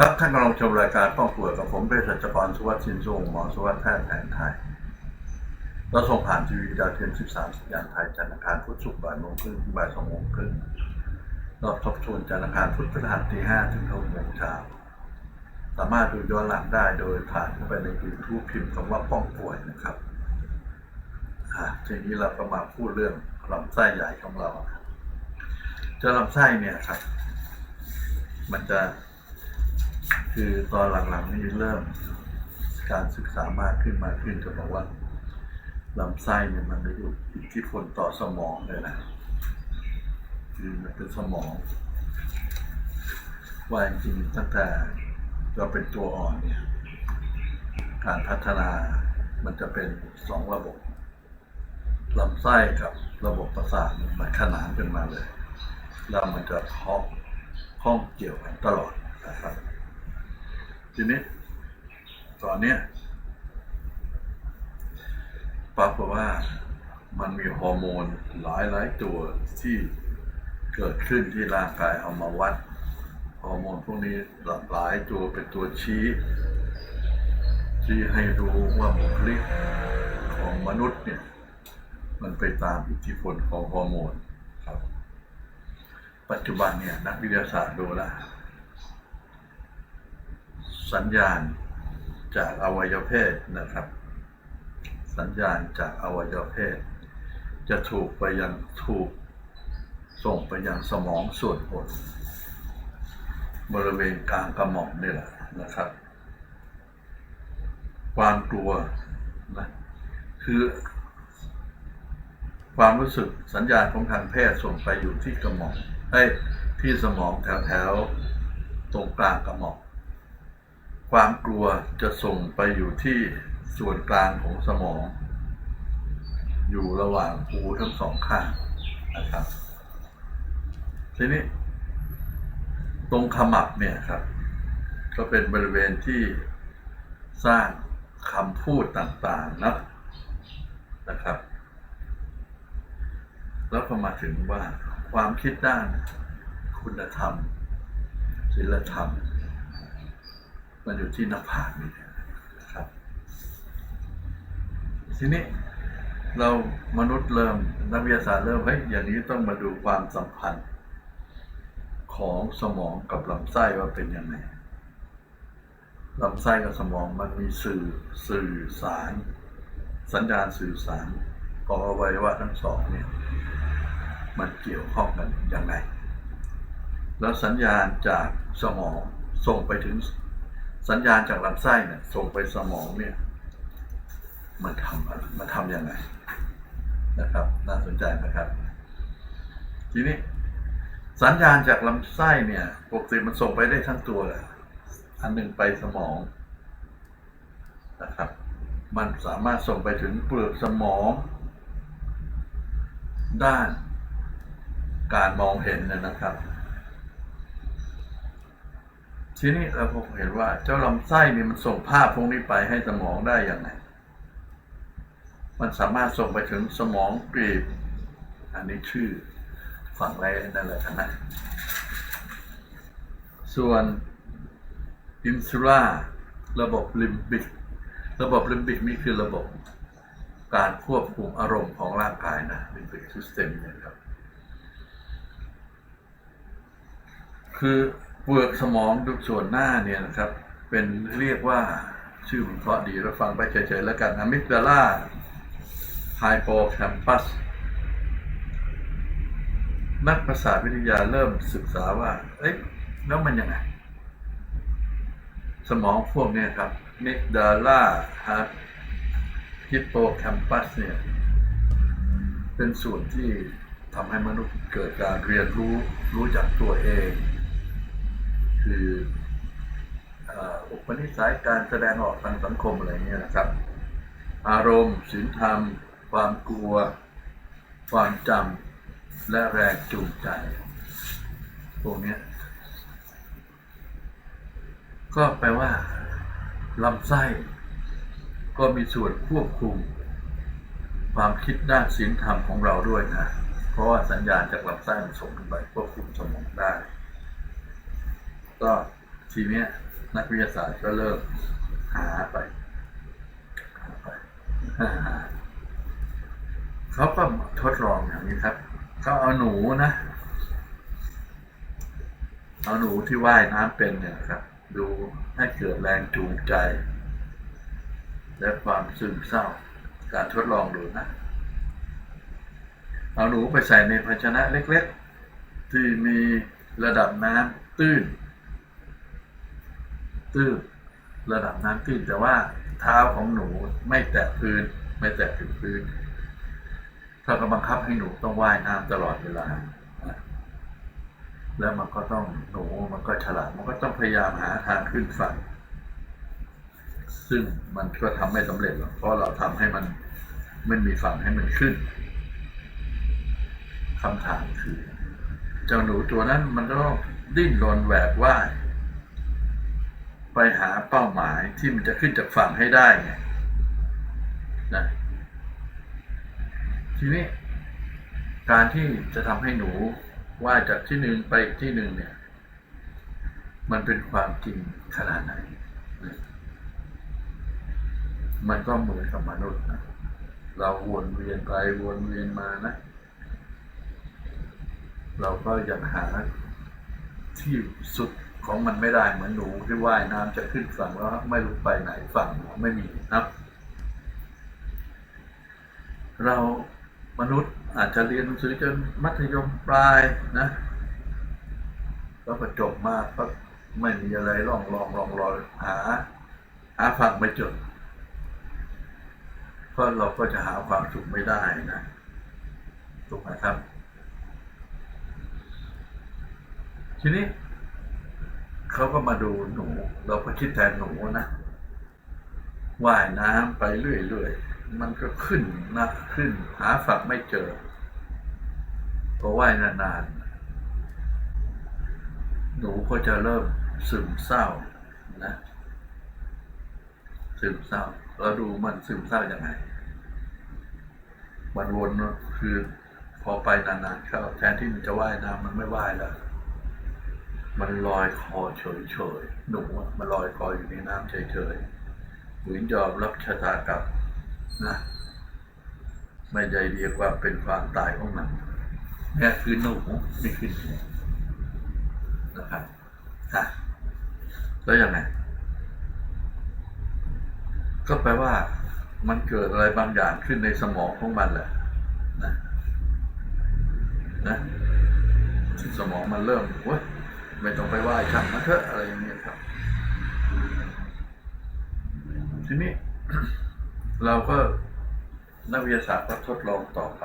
ครับท่านกำลังชมรายการป้องป่วยกับผมเภสัชกรสุวัสดิ์สินทรงหมอสุวัสดิ์แพทย์แผนไทยเราส่งผ่านทีวีดาวเทียม 13 สัญญาณไทยจันทร์อังคารพุธศุกร์บ่ายโมงครึ่งถึงบ่ายสองโมงครึ่งรอบทบทวนจันทร์อังคารพุธพฤหัสตีห้าถึงหกโมงเช้าสามารถดูย้อนหลังได้โดยผ่านเข้าไปใน YouTube พิมพ์คำว่าป้องป่วยนะครับทีนี้เราก็มาพูดเรื่องลำไส้ใหญ่ของเราจ้าลำไส้เนี่ยครับ มันจะ คือตอนหลังๆนี่เริ่มการศึกษามากขึ้นมากขึ้นจะบอกว่าลำไส้เนี่ยมันมีอิทธิพลต่อสมองเลยนะคือมันเป็นสมองว่าจริงตั้งแต่เราเป็นตัวอ่อนเนี่ยการพัฒนามันจะเป็นสองระบบลำไส้กับระบบประสาทมันขนานกันมาเลย แล้วมันจะข้องข้องเกี่ยวกันตลอดนะครับ ทีนี้ตอนเนี้ยปรากฏว่ามันมีฮอร์โมนหลายหลายๆตัวที่เกิดขึ้นที่ร่างกายเอามาวัดฮอร์โมนพวกนี้หลายตัวเป็นตัวชี้ ที่ให้รู้ว่าบุคลิกของมนุษย์เนี่ยมันไปตามอิทธิพลของฮอร์โมนครับ ปัจจุบันเนี่ยนักวิทยาศาสตร์ดูแลว สัญญาณจากอวัยวะเพศนะครับ สัญญาณจากอวัยวะเพศ จะถูกไปยังถูกส่งไปยังสมองส่วนบนบริเวณกลางกระหม่อมนี่แหละนะครับ ความกลัวนะคือความรู้สึกสัญญาณของทางเพศส่งไปอยู่ที่กระหม่อมไอ้ที่สมองแถวๆตรงกลางกระหม่อม ความกลัวจะส่งไปอยู่ที่ส่วนกลางของสมอง อยู่ระหว่างหูทั้งสองข้างนะครับ ทีนี้ ตรงขมับเนี่ยครับ ก็เป็นบริเวณที่สร้างคำพูดต่างๆนะนะครับ แล้วก็มาถึงว่าความคิดด้าน คุณธรรมศีลธรรม มันอยู่ที่หน้าผากนี่นะครับ ทีนี้เรามนุษย์เริ่มนักวิทยาศาสตร์เริ่มเฮ้ยอย่างนี้ต้องมาดูความสัมพันธ์ ของสมองกับลำไส้ว่าเป็นยังไงลำไส้กับสมองมันมีสื่อสื่อสาร สัญญาณสื่อสารของอวัยวะทั้งสองเนี่ยมันเกี่ยวข้องกันยังไง แล้วสัญญาณจากสมองส่งไปถึง สัญญาณจากลำไส้เนี่ยส่งไปสมองเนี่ย มันทำอะไรมันทำยังไงนะครับ น่าสนใจนะครับ ทีนี้สัญญาณจากลำไส้เนี่ยปกติมันส่งไปได้ทั้งตัวแหละอันหนึ่งไปสมองนะครับ มันสามารถส่งไปถึงเปลือกสมอง ด้าน การมองเห็นนะนะครับ ทีนี้เราพบเห็นว่าเจ้าลำไส้นี่มันส่งภาพพวกนี้ไปให้สมองได้อย่างไรมันสามารถส่งไปถึงสมองกรีบ อันนี้ชื่อฝั่งแรกนั่นแหละนะส่วนอินซูล่าระบบลิมบิก ระบบลิมบิกนี่คือระบบการควบคุมอารมณ์ของร่างกายนะลิมบิกซิสเต็มเนี่ยครับ คือ เปลือกสมองส่วนหน้าเนี่ยนะครับ เป็นเรียกว่าชื่อมันเพราะดีเราฟังไปเฉยๆแล้วกันอะมิกดาลาไฮโปแคมปัสนักประสาวิทยาเริ่มศึกษาว่า เอ๊ะแล้วมันยังไง สมองพวกเนี้ยครับมิกดาลาฮะฮิปโปแคมปัสเนี่ย เป็นส่วนที่ทำให้มนุษย์เกิดการเรียนรู้รู้จักตัวเอง คืออุปนิสัยการแสดงออกทางสังคมอะไรเงี้ยนะครับ อารมณ์ศีลธรรม ความกลัว ความจำและแรงจูงใจพวกนี้ก็แปลว่าลำไส้ก็มีส่วนควบคุม ความคิดด้านศีลธรรมของเราด้วยนะ เพราะว่าสัญญาณจากลำไส้มันส่งขึ้นไปควบคุมสมองได้ ก็ทีเนี้ยนักวิทยาศาสตร์ก็เริ่มหาไปหาไปเขาก็ทดลองอย่างนี้ครับเขาเอาหนูนะเอาหนูที่ว่ายน้ำเป็นเนี่ยครับ ดูให้เกิดแรงจูงใจ และความซึมเศร้า การทดลองดูนะ เอาหนูไปใส่ในภาชนะเล็ก ๆ ที่มีระดับน้ำตื้น ตื้นระดับน้ำตื้นแต่ว่าเท้าของหนูไม่แตะพื้น ไม่แตะถึงพื้นถ้าก็บังคับให้หนูต้องว่ายน้ำตลอดเวลา แล้วมันก็ต้องหนูมันก็ฉลาดมันก็ต้องพยายามหาทางขึ้นฝั่งซึ่งมันก็ทำไม่สำเร็จหรอกเพราะเราทำให้มันไม่มีฝั่งให้มันขึ้นคำถามคือ เจ้าหนูตัวนั้นมันก็ต้องดิ้นรนแหวกว่าย ไปหาเป้าหมายที่มันจะขึ้นจากฝั่งให้ได้ไงนะทีนี้ การที่จะทำให้หนูว่าจากที่หนึ่งไปที่หนึ่งเนี่ย มันเป็นความจริงขนาดไหน มันก็เหมือนกับมนุษย์นะเราวนเวียนไปวนเวียนมานะ เราก็ยังหาที่สุด ของมันไม่ได้เหมือนหนูที่ว่ายน้ำจะขึ้นฝั่งแล้วไม่รู้ไปไหนฝั่งไม่มีนะครับ เรามนุษย์อาจจะเรียนหนังสือจนมัธยมปลายนะแล้วก็จบมาก็ไม่มีอะไรลองลองลองรอยหา หาฝั่งไม่เจอเพราะเราก็จะหาความสุขไม่ได้นะถูกไหมครับทีนี้ เขาก็มาดูหนู เราก็คิดแทนหนูนะว่ายน้ำไปเรื่อยๆ มันก็ขึ้นนะขึ้น หาฝักไม่เจอพอว่ายนานๆ หนูก็จะเริ่มซึมเศร้านะซึมเศร้าเราดูมันซึมเศร้ายังไง มันวนเนอคือพอไปนานๆเข้าแทนที่มันจะว่ายน้ำมันไม่ว่ายแล้ว มันลอยคอเฉยๆ หนูอะมันลอยคออยู่ในน้ำเฉยๆหืนยอมรับชะตากรรมนะไม่ใยดีความเป็นความตายของมันนี่คือหนูนี่คือหนูนะครับฮะแล้วยังไง ก็แปลว่า มันเกิดอะไรบางอย่างขึ้นในสมองของมันแหละนะนะสมองมันเริ่มเว้ย ไม่ต้องไปไหว้ช่างมันเถอะอะไรอย่างเงี้ยครับ ทีนี้เราก็นักวิทยาศาสตร์ก็ทดลองต่อไป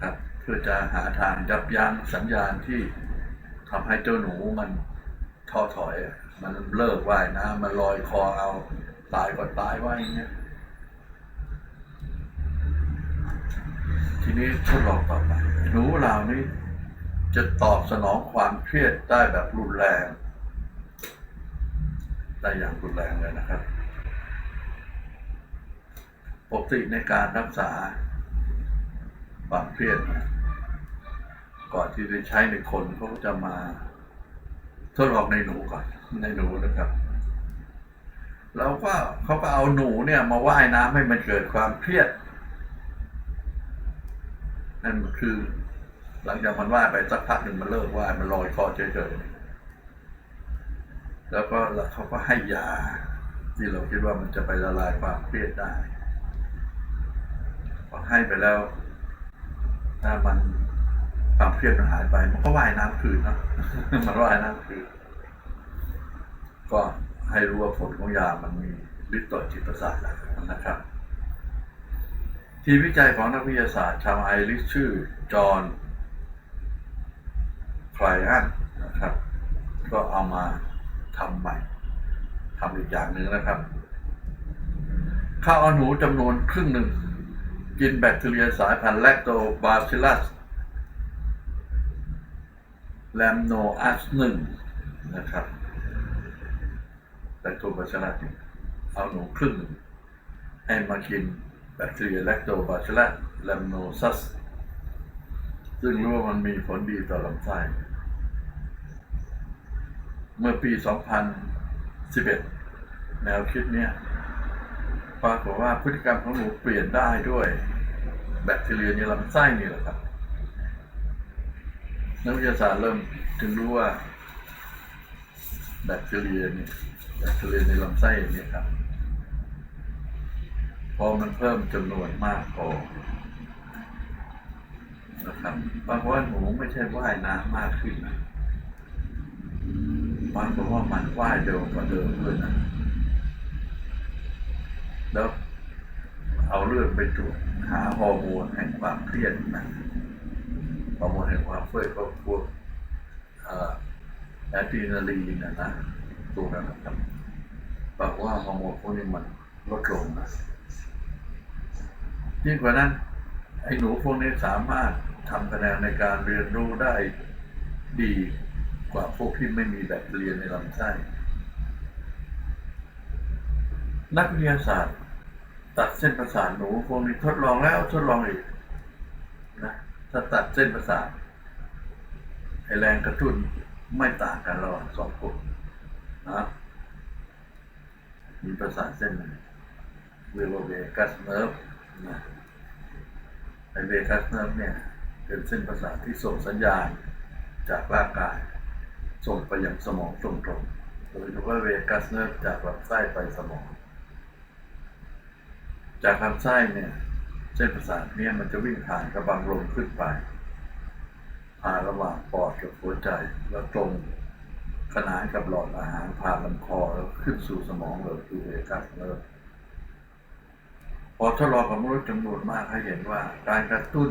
ครับ เพื่อจะหาทางยับยั้งสัญญาณที่ทำให้เจ้าหนูมันท้อถอย มันเลิกว่ายน้ำมันลอยคอเอาตายก็ตายว่าอย่างเงี้ยทีนี้ทดลองต่อไปหนูเหล่านี้ จะตอบสนองความเครียดได้แบบรุนแรงได้อย่างรุนแรงเลยนะครับ ปกติในการรักษาความเครียดนะก่อนที่จะใช้ในคนเขาก็จะมาทดลองในหนูก่อนในหนูนะครับ แล้วก็เขาก็เอาหนูเนี่ย มาว่ายน้ำให้มันเกิดความเครียดนั่นคือ หลังจากมันว่ายไปสักพักหนึ่งมันเลิกว่ายมันลอยคอเฉยๆแล้วก็เขาก็ให้ยา ที่เราคิดว่ามันจะไปละลายความเครียดได้พอให้ไปแล้ว ถ้ามันความเครียดมันหายไป มันก็ว่ายน้ำคืนเนะมันว่ายน้ำคืน ก็ให้รู้ว่าผลของยามันมีฤทธิ์ต่อจิตประสาทนะครับ ทีมวิจัยของนักวิทยาศาสตร์ชาวไอริชชื่อ จอห์น ไคลอันนะครับ ก็เอามาทำใหม่ทำอีกอย่างหนึ่งนะครับ ข้าวอหนูจำนวนครึ่งหนึ่ง กินแบคทีเรียสายพันธุ์แลคโตบาซิลัสแลมโนอัสหนึ่งนะครับแลคโตบาซิลัสเอาหนูครึ่งหนึ่งให้มากินแบคทีเรียแลคโตบาซิลัสแลมโนซัสซึ่งรู้ว่ามันมีผลดีต่อลำไส้ เมื่อปี 2011 แนวคิดเนี่ยปรากฏว่าพฤติกรรมของหนูเปลี่ยนได้ด้วยแบคทีเรียในลำไส้นี่แหละครับนักวิทยาศาสตร์เริ่มถึงรู้ว่าแบคทีเรียเนี่ยแบคทีเรียในลำไส้นี่ครับ พอมันเพิ่มจำนวนมากพอนะครับปรากฏว่าหนูไม่ใช่ว่ายน้ำมากขึ้นนะ ปรากฏว่ามันว่ายเร็วกว่าเดิมด้วยนะแล้วเอาเลือดไปตรวจหาฮอร์โมนแห่งความเครียดนะฮอร์โมนแห่งความเฟื่อยก็พวกอ่อแอดรีนาลีนนะนะตัวนั้นนะครับบอกว่าฮอร์โมนพวกนี้มันลดลงนะยิ่งกว่านั้น ไอ้หนูพวกนี้สามารถทำคะแนนในการเรียนรู้ได้ดี ว่าพวกที่ไม่มีแบคทีเรียในลำไส้นักวิทยาศาสตร์ ตัดเส้นประสาทหนูพวกนี้ทดลองแล้วทดลองอีกนะถ้าตัดเส้นประสาทไอแรงกระตุ้นไม่ต่างกันระหว่างสองกลุ่มนะมีประสาทเส้นหนึ่งเว่าเวกัสเนิร์ฟนะไอเวกัสเนิร์ฟเนี่ยเป็นเส้นประสาทที่ส่งสัญญาณจากร่างกาย ส่งไปยังสมองตรงๆโดยเฉพาเวกัสเนิร์จากลำไส้ไปสมอง จากลำไส้เนี่ยเส้นประสาทเนี่ยมันจะวิ่งผ่านกระบังลมขึ้นไป ผ่านระหว่างปอดกับหัวใจแล้วตรงขนานกับหลอดอาหารผ่านลำคอแล้วขึ้นสู่สมองเลยคือเวกัสเนิร์พอทดลองกับมนุษย์จำนวนมากให้เห็นว่าการกระตุ้น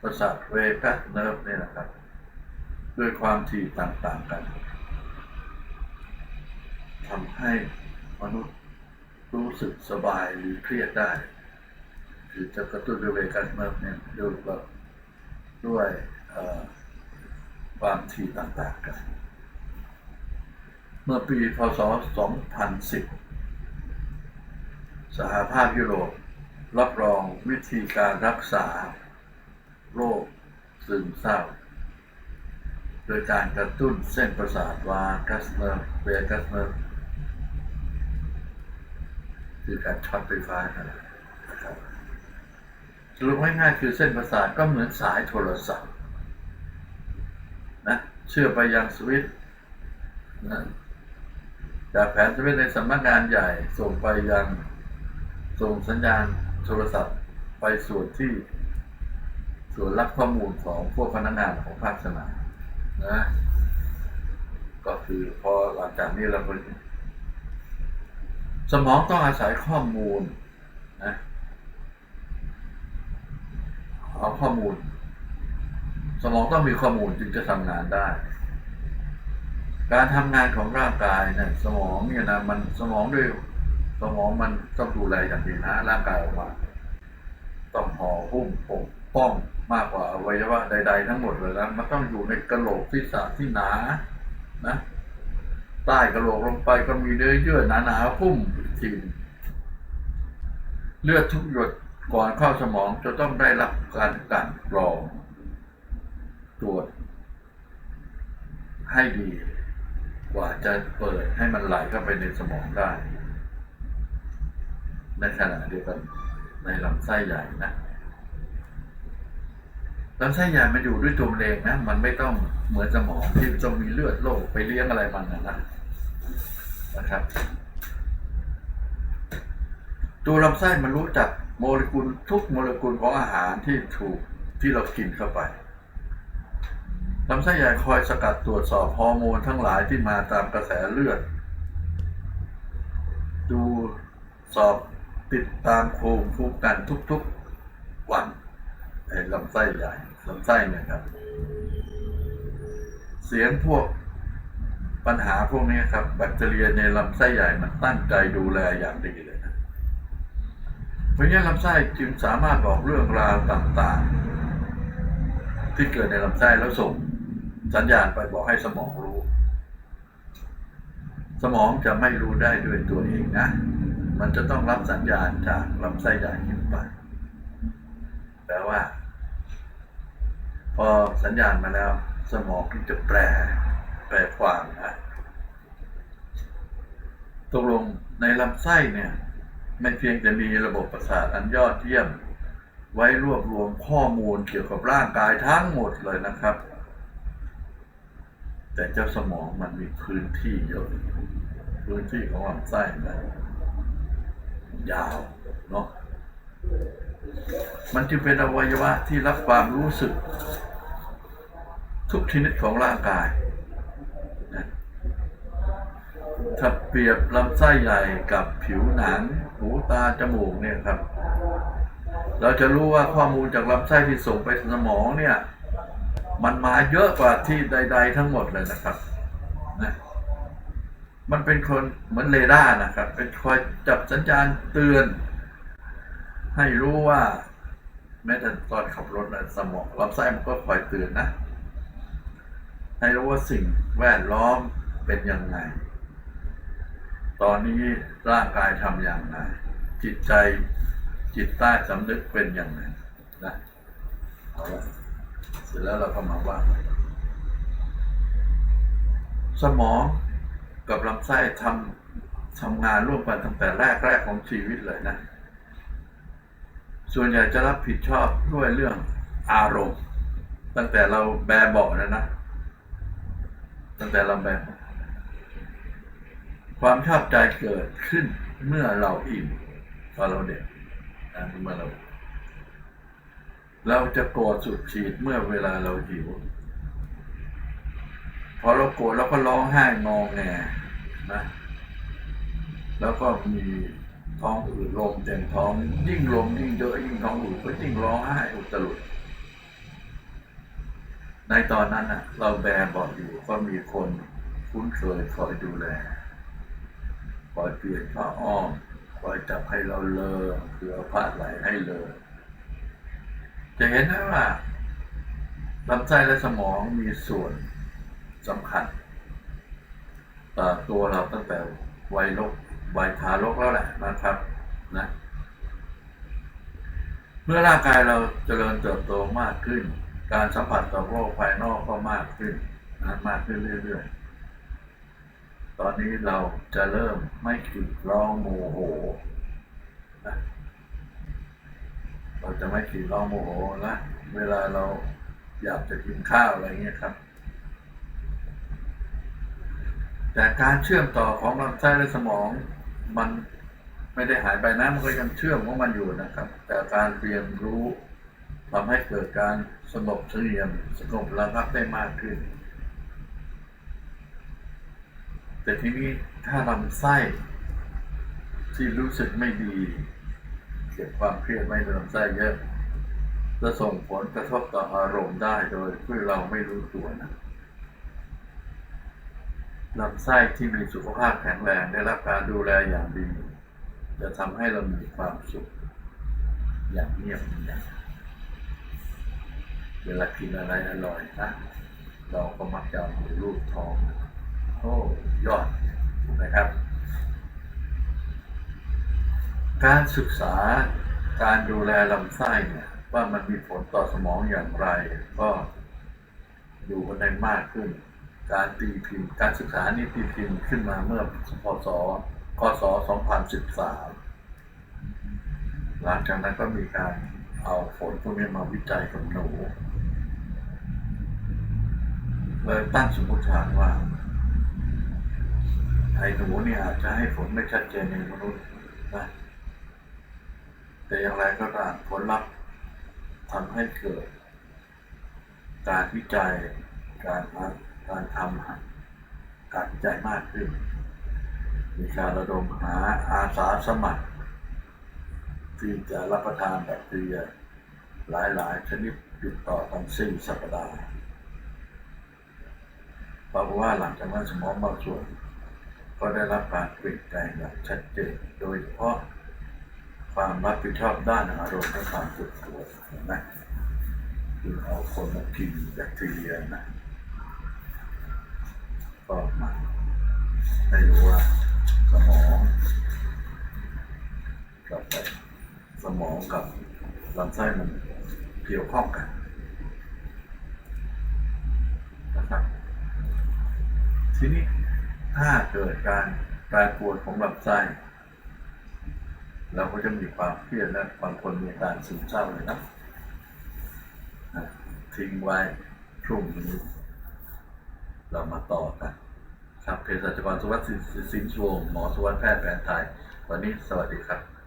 ประสาทเวกัสเนิร์ฟเนี่ยนะครับ ด้วยความถี่ต่างๆกันทำให้มนุษย์รู้สึกสบายหรือเครียดได้คือจะกระตุ้นด้วยเวกัสเนิร์เนี่ยด้วยแบบด้วยความถี่ต่างๆกัน เมื่อปีพศ 2010 สหภาพยุโรปรับรองวิธีการรักษาโรคซึมเศร้า โดยการกระตุ้นเส้นประสาทวากัสเนอร์เวกัสเนอร์คือการช็อตไฟฟ้านะครับสรุปง่ายๆคือเส้นประสาทก็เหมือนสายโทรศัพท์นะเชื่อไปยังสวิตนะจากแผนสวิตในสำนักงานใหญ่ส่งไปยังส่งสัญญาณโทรศัพท์ไปส่วนที่ส่วนรับข้อมูลของพวกพนักงานของภาคสนาม นะ ก็คือพอหลังจากนี้เราก็สมองต้องอาศัยข้อมูลนะเอาข้อมูล สมองต้องมีข้อมูลจึงจะทำงานได้ การทำงานของร่างกายเนี่ยสมองเนี่ยนะมันสมองด้วยสมองมันต้องดูแลอย่างดีนะร่างกายออกมา ต้องห่อ หุ้มปกป้องมากกว่าอวัยวะใด ๆ ทั้งหมดเลยนะมันต้องอยู่ในกระโหลกศีรษะที่หนานะใต้กระโหลกลงไปก็มีเนื้อเยื่อหนาๆพุ่มทีนเลือดทุกหยดก่อนเข้าสมองจะต้องได้รับการกันกรองตรวจให้ดี กว่าจะเปิดให้มันไหลเข้าไปในสมองได้ในขณะเดียวกันในลำไส้ใหญ่นะ ลำไส้ใหญ่มันอยู่ด้วยตัวมันเองนะ มันไม่ต้องเหมือนสมองที่ต้องมีเลือดโลกไปเลี้ยงอะไรมันนะนะครับ ตัวลำไส้มันรู้จักโมเลกุลทุกโมเลกุลของอาหารที่ถูกที่เรากินเข้าไปลำไส้ใหญ่คอยสกัดตรวจสอบฮอร์โมนทั้งหลายที่มาตามกระแสเลือด ดูสอบติดตามโครงคุ้มกันทุกๆวันไอ้ลำไส้ใหญ่ ลำไส้เนี่ยครับ เสียงพวกปัญหาพวกนี้ครับ แบคทีเรียในลำไส้ใหญ่มันตั้งใจดูแลอย่างดีเลยนะเพราะงั้นลำไส้จึงสามารถบอกเรื่องราวต่างๆ ที่เกิดในลำไส้แล้วส่งสัญญาณไปบอกให้สมองรู้ สมองจะไม่รู้ได้ด้วยตัวเองนะ มันจะต้องรับสัญญาณจากลำไส้ใหญ่ขึ้นไปแปลว่า พอสัญญาณมาแล้ว สมองจะแปลแปลความนะตกลงในลำไส้เนี่ยไม่เพียงจะมีระบบประสาทอันยอดเยี่ยม ไว้รวบรวมข้อมูลเกี่ยวกับร่างกายทั้งหมดเลยนะครับ แต่เจ้าสมองมันมีพื้นที่เยอะพื้นที่ของลำไส้มันยาวเนาะมันจึงเป็นอวัยวะที่รับความรู้สึก ทุกชนิดของร่างกายนะถ้าเปรียบลำไส้ใหญ่กับผิวหนัง หูตา จมูกเนี่ยครับ เราจะรู้ว่าข้อมูลจากลำไส้ที่ส่งไปสมองเนี่ย มันมาเยอะกว่าที่ใด ๆ ทั้งหมดเลยนะครับนะมันเป็นคนเหมือนเรดาร์นะครับ เป็นคอยจับสัญญาณเตือน ให้รู้ว่า แม้แต่ตอนขับรถนะสมองลำไส้มันก็คอยเตือนนะ ให้รู้ว่าสิ่งแวดล้อมเป็นยังไง ตอนนี้ร่างกายทำอย่างไร จิตใจจิตใต้สำนึกเป็นอย่างไรนะเอาละเสร็จแล้วเราก็มาว่าสมองกับลำไส้ทำทำงานร่วมกันตั้งแต่แรกแรกของชีวิตเลยนะ ส่วนใหญ่จะรับผิดชอบด้วยเรื่องอารมณ์ ตั้งแต่เราแบเบาะนะนะ ตั้งแต่เราแบบ ความชอบใจเกิดขึ้นเมื่อเราอิ่มตอนเราเด็กนะเมื่อเรา เราจะโกรธสุดขีดเมื่อเวลาเราหิว พอเราโกรธเราก็ร้องไห้งองแงนะแล้วก็มีท้องอืดลมเต็มท้องยิ่งลมยิ่งเยอะยิ่งท้องอืดก็ยิ่งร้องไห้อุตลุด ในตอนนั้นนะเราแบเบอกอยู่ก็มีคนคุ้นเคยคอยดูแล คอยเปลี่ยนผ้าอ้อม คอยจับให้เราเลอคือเอาผ้าไหลให้เลอจะเห็นได้ว่าลำไส้และสมองมีส่วนสำคัญต่อตัวเราตั้งแต่วัยลกวัยทารกแล้วแหละนะครับนะ เมื่อร่างกายเราเจริญเติบโตมากขึ้น การสัมผัสกับโลกภายนอกก็มากขึ้นนะมากขึ้นเรื่อยๆ ตอนนี้เราจะเริ่มไม่ขีดร้องโมโหนะเราจะไม่ขีดร้องโมโหนะเวลาเราอยากจะกินข้าวอะไรเงี้ยครับ แต่การเชื่อมต่อของลำไส้และสมองมันไม่ได้หายไปนะมันก็ยังเชื่อมของมันอยู่นะครับ แต่การเรียนรู้ ทำให้เกิดการสงบเสงี่ยมสงบระงับได้มากขึ้น แต่ทีนี้ถ้าลำไส้ที่รู้สึกไม่ดี เก็บความเครียดไว้ในลำไส้เยอะจะส่งผลกระทบต่ออารมณ์ได้โดยที่เราไม่รู้ตัวนะลำไส้ที่มีสุขภาพแข็งแรงได้รับการดูแลอย่างดี จะทำให้เรามีความสุขอย่างเงียบเงียบ วลากินอะไรอร่อยนะเราก็มักจะเอามือลูบท้องโอ้ยอดนะครับ การศึกษาการดูแลลำไส้เนี่ยว่ามันมีผลต่อสมองอย่างไร ก็ดูกันได้มากขึ้น การตีพิมพ์การศึกษานี้ตีพิมพ์ขึ้นมาเมื่อพศคศ2013 หลังจากนั้นก็มีการเอาผลพวกนี้มาวิจัยกับหนู เลยตั้งสมมติฐานว่าไอ้หนูเนี่ยอาจจะให้ผลไม่ชัดเจนในมนุษย์นะแต่อย่างไรก็ตามผลลัพธ์ทำให้เกิด การวิจัยการทำการทำการวิจัยมากขึ้น มีการระดมหาอาสาสมัคร ที่จะรับประทานแบคทีเรียหลายๆ ชนิดติดต่อกันสี่สัปดาห์ เพราะว่าหลังจากนั้นสมองบางส่วน ก็ได้รับการเปลี่ยนแปลงอย่างชัดเจนโดยเฉพาะความรับผิดชอบด้านอารมณ์และความเจ็บปวดนไหมคือเอาคนมากินแบคทีเรียนะก็มาให้รู้ว่าสมองกับสมองกับลำไส้มันเกี่ยวข้องกันนะครับ ทีนี้ถ้าเกิดการการปวดของลำไส้เราก็จะมีความเครียดและบางคนมีการซึมเศร้าเลยนะทิ้งไว้พรุ่งนี้เรามาต่อกันครับเภสัชกรสุวัสดิ์สินสินสวงหมอสุวัสดิ์แพทย์แผนไทย วันนี้สวัสดีครับ